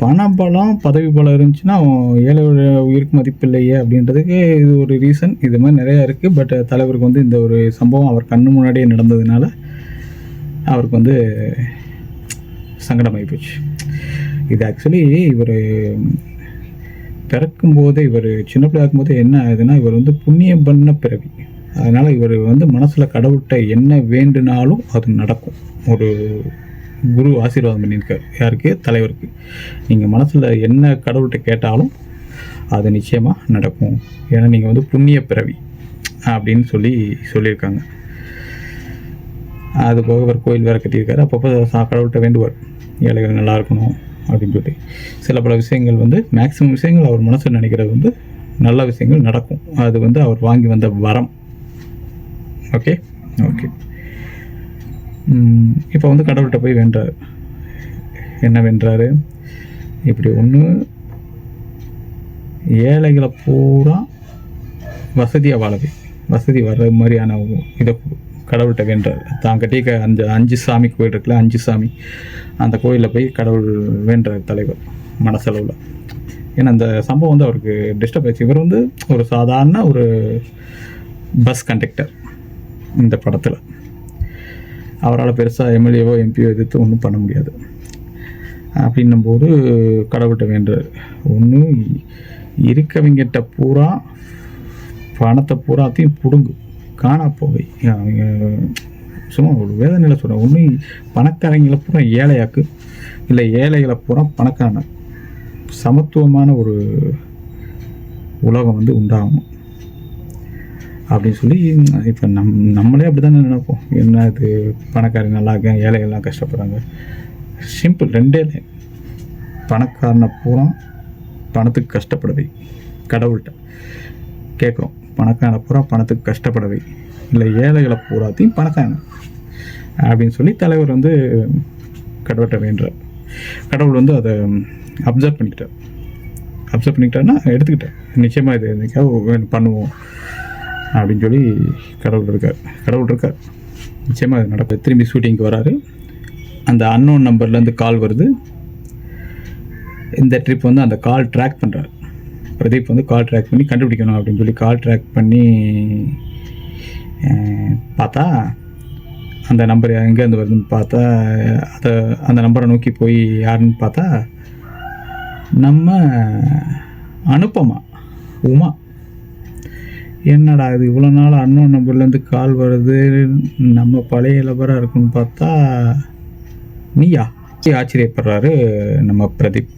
பணம் பலம் பதவி பலம் இருந்துச்சுன்னா அவன் உயிருக்கு மதிப்பு இல்லையே அப்படின்றதுக்கு இது ஒரு ரீசன் இது மாதிரி நிறையா இருக்குது பட் தலைவருக்கு வந்து இந்த ஒரு சம்பவம் அவர் கண்ணு முன்னாடியே நடந்ததுனால அவருக்கு வந்து சங்கடமாகி போச்சு. இது ஆக்சுவலி இவர் பிறக்கும்போதே இவர் சின்ன பிள்ளை இருக்கும்போது என்ன ஆகுதுன்னா இவர் வந்து புண்ணியம் பண்ண பிறவி. அதனால் இவர் வந்து மனசில் கடவுள்கிட்ட என்ன வேண்டுனாலும் அது நடக்கும். ஒரு குரு ஆசீர்வாதம் பண்ணியிருக்கார். யாருக்கு? தலைவருக்கு. நீங்கள் மனசில் என்ன கடவுள்கிட்ட கேட்டாலும் அது நிச்சயமாக நடக்கும். ஏன்னா நீங்கள் வந்து புண்ணிய பிறவி அப்படின்னு சொல்லி சொல்லியிருக்காங்க. அது போக அவர் கோயில் வேறு கட்டியிருக்காரு. அப்பப்போ கடவுள்கிட்ட வேண்டுவார். ஏழைகள் நல்லா இருக்கணும் அப்படின்னு சொல்லிட்டு. சில பல விஷயங்கள் வந்து மேக்ஸிமம் விஷயங்கள் அவர் மனசில் நினைக்கிறது வந்து நல்ல விஷயங்கள் நடக்கும். அது வந்து அவர் வாங்கி வந்த வரம். ஓகே ஓகே இப்போ வந்து கடவுள்கிட்ட போய் வேண்டார் என்ன வென்றாரு இப்படி ஒன்று ஏழைகளை பூரா வசதியாக வாழவே வசதி வர்ற மாதிரியான இதை கடவுள்கிட்ட வேண்டார் தான் கட்டிக்க அந்த அஞ்சு சாமி கோயில் இருக்குல்ல அஞ்சு சாமி அந்த கோயிலில் போய் கடவுள் வேண்டார் தலைவர் மனசளவில். ஏன்னா அந்த சம்பவம் வந்து அவருக்கு டிஸ்டர்ப் ஆயிடுச்சு. இவர் வந்து ஒரு சாதாரண ஒரு பஸ் கண்டக்டர் இந்த படத்தில். அவரால் பெருசாக எம்எல்ஏவோ எம்பியோ எதிர்த்து ஒன்றும் பண்ண முடியாது. அப்படின்னும்போது கடவுள்கிட்ட வேண்டுறாரு ஒன்று இருக்கவங்கிட்ட பூரா பணத்தை பூராத்தையும் பிடுங்கு. காணா போவை அவங்க சும்மா ஒரு வேதனையில் சொல்கிறேன் ஒன்று பணக்காரங்களை பூரா ஏழையாக்கு இல்லை ஏழைகளை பூரா பணக்கான சமத்துவமான ஒரு உலகம் வந்து உண்டாகணும் அப்படின்னு சொல்லி இப்போ நம் நம்மளே அப்படி தானே நினைப்போம். என்ன இது பணக்காரங்க நல்லா இருக்கேன் ஏழைகள்லாம் கஷ்டப்படுறாங்க. சிம்பிள் ரெண்டே லைன் பணக்காரனை பூரா பணத்துக்கு கஷ்டப்படவை. கடவுள்கிட்ட கேட்குறோம். பணக்காரனை பூரா பணத்துக்கு கஷ்டப்படவை. இல்லை ஏழைகளை பூராத்தையும் பணக்காரன். அப்படின்னு சொல்லி தலைவர் வந்து கடவுள்கிட்ட வேண்டார் கடவுள் வந்து அதை அப்சர்வ் பண்ணிக்கிட்டார் அப்சர்வ் பண்ணிக்கிட்டாருன்னா எடுத்துக்கிட்டேன் நிச்சயமாக இது என்னைக்காவது பண்ணுவோம். அப்படின்னு சொல்லி கடவுள் இருக்கார். கடவுள் இருக்கார். நிச்சயமாக அது நடக்கும். திரும்பி ஷூட்டிங்க்கு வராரு. அந்த அன்னோன் நம்பர்லேருந்து கால் வருது. இந்த ட்ரிப் வந்து அந்த கால் ட்ராக் பண்ணுறாரு பிரதீப் வந்து கால் ட்ராக் பண்ணி கண்டுபிடிக்கணும் அப்படின்னு சொல்லி கால் ட்ராக் பண்ணி பார்த்தா அந்த நம்பர் எங்கேருந்து வருதுன்னு பார்த்தா அதை அந்த நம்பரை நோக்கி போய் யாருன்னு பார்த்தா நம்ம அனுப்பமா உமா. என்னடா இது? இவ்வளோ நாள் அன்னோன் நம்பர்லேருந்து கால் வருது. நம்ம பழைய லபராக இருக்குன்னு பார்த்தா நீயா? ஆச்சரியப்படுறாரு நம்ம பிரதீப்.